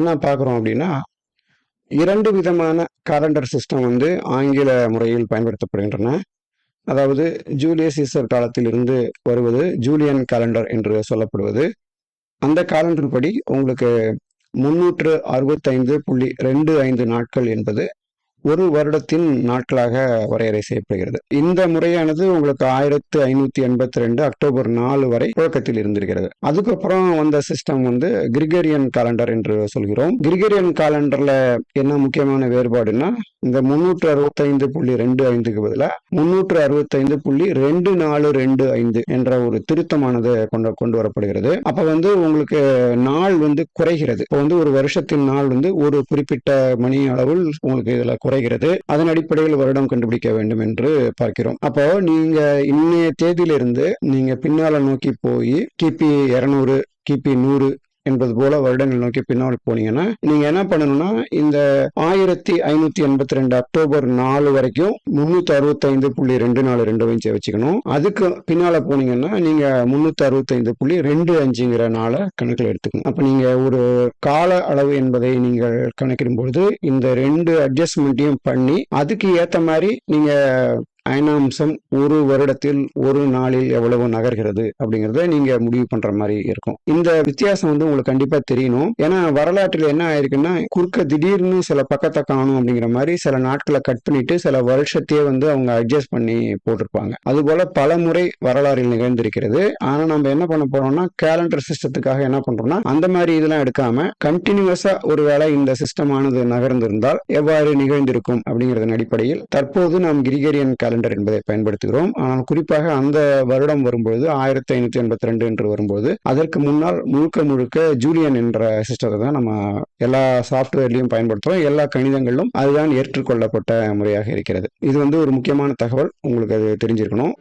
என்ன பார்க்குறோம் அப்படின்னா இரண்டு விதமான காலண்டர் சிஸ்டம் வந்து ஆங்கில முறையில் பயன்படுத்தப்படுகின்றன. அதாவது ஜூலியஸ் சீசர் காலத்திலிருந்து வருவது ஜூலியன் காலண்டர் என்று சொல்லப்படுவது. அந்த காலண்டர் படி உங்களுக்கு முன்னூற்று அறுபத்தைந்து புள்ளி ரெண்டு ஐந்து நாட்கள் என்பது ஒரு வருடத்தின் நாட்களாக வரையறை செய்யப்படுகிறது. இந்த முறையானது உங்களுக்கு ஆயிரத்து ஐநூத்தி எண்பத்தி ரெண்டு அக்டோபர் நாலு வரை புழக்கத்தில் இருந்திருக்கிறது. அதுக்கப்புறம் வந்த சிஸ்டம் வந்து கிரிகரியன் காலண்டர் என்று சொல்கிறோம். கிரிகரியன் காலண்டர்ல என்ன முக்கியமான வேறுபாடுன்னா இந்த முன்னூற்று அறுபத்தைந்து புள்ளி ரெண்டு ஐந்துக்கு பதிலாக முன்னூற்று அறுபத்தைந்து புள்ளி ரெண்டு நாலு ரெண்டு ஐந்து என்ற ஒரு திருத்தமானது கொண்டு கொண்டு வரப்படுகிறது. அப்ப வந்து உங்களுக்கு நாள் வந்து குறைகிறது. இப்போ வந்து ஒரு வருஷத்தின் நாள் வந்து ஒரு குறிப்பிட்ட மணி அளவில் உங்களுக்கு இதுல குறைகிறது. அதன் அடிப்படையில் வருடம் கண்டுபிடிக்க வேண்டும் என்று பார்க்கிறோம். அப்போ நீங்க இன்னைய தேதியிலிருந்து நீங்க பின்னால நோக்கி போய் கிபி இருநூறு கிபி நூறு என்பது போல வருடங்கள் நோக்கி பின்னால் போனீங்கன்னா நீங்க என்ன பண்ணணும்னா இந்த ஆயிரத்தி ஐநூத்தி எண்பத்தி ரெண்டு அக்டோபர் நாலு வரைக்கும் முன்னூத்தி அறுபத்தைந்து புள்ளி ரெண்டு நாலு ரெண்டு அஞ்சு வச்சுக்கணும். அதுக்கு பின்னால போனீங்கன்னா நீங்க முன்னூத்தி அறுபத்தைந்து புள்ளி ரெண்டு அஞ்சுங்கிற நாளை கணக்கில் எடுத்துக்கணும். அப்ப நீங்க ஒரு கால அளவு என்பதை நீங்கள் கணக்கிடும் பொழுது இந்த ரெண்டு அட்ஜஸ்ட்மெண்ட்டையும் பண்ணி அதுக்கு ஏத்த மாதிரி நீங்க அயனாம்சம் ஒரு வருடத்தில் ஒரு நாளில் எவ்வளவு நகர்கிறது அப்படிங்கறத நீங்க முடிவு பண்ற மாதிரி இருக்கும். இந்த வித்தியாசம் வந்து உங்களுக்கு கண்டிப்பா தெரியணும். ஏன்னா வரலாற்றில் என்ன ஆயிருக்குன்னா குறுக்க திடீர்னு சில பக்கத்தை காணும் அப்படிங்கிற மாதிரி சில நாட்களை கட் பண்ணிட்டு சில வருஷத்தையே வந்து அவங்க அட்ஜஸ்ட் பண்ணி போட்டிருப்பாங்க. அதுபோல பல முறை வரலாறில் நிகழ்ந்திருக்கிறது. ஆனா நம்ம என்ன பண்ண போறோம்னா கேலண்டர் சிஸ்டத்துக்காக என்ன பண்றோம்னா அந்த மாதிரி இதெல்லாம் எடுக்காம கண்டினியூஸா ஒருவேளை இந்த சிஸ்டமானது நகர்ந்திருந்தால் எவ்வாறு நிகழ்ந்திருக்கும் அப்படிங்கறதன் அடிப்படையில் தற்போது நாம் கிரிகரியன் கேலண்டர் என்பதை பயன்படுத்துகிறோம். ஆனால் குறிப்பாக அந்த வருடம் வரும்பொழுது ஆயிரத்தி ஐநூத்தி எண்பத்தி ரெண்டு என்று வரும்போது அதற்கு முன்னால் முழுக்க முழுக்க ஜூலியன் என்ற சிஸ்டத்தை தான் நம்ம எல்லா சாஃப்ட்வேர்லையும் பயன்படுத்துறோம். எல்லா கணிதங்களிலும் அதுதான் ஏற்றுக்கொள்ளப்பட்ட முறையாக இருக்கிறது. இது வந்து ஒரு முக்கியமான தகவல். உங்களுக்கு அது தெரிஞ்சிருக்கணும்.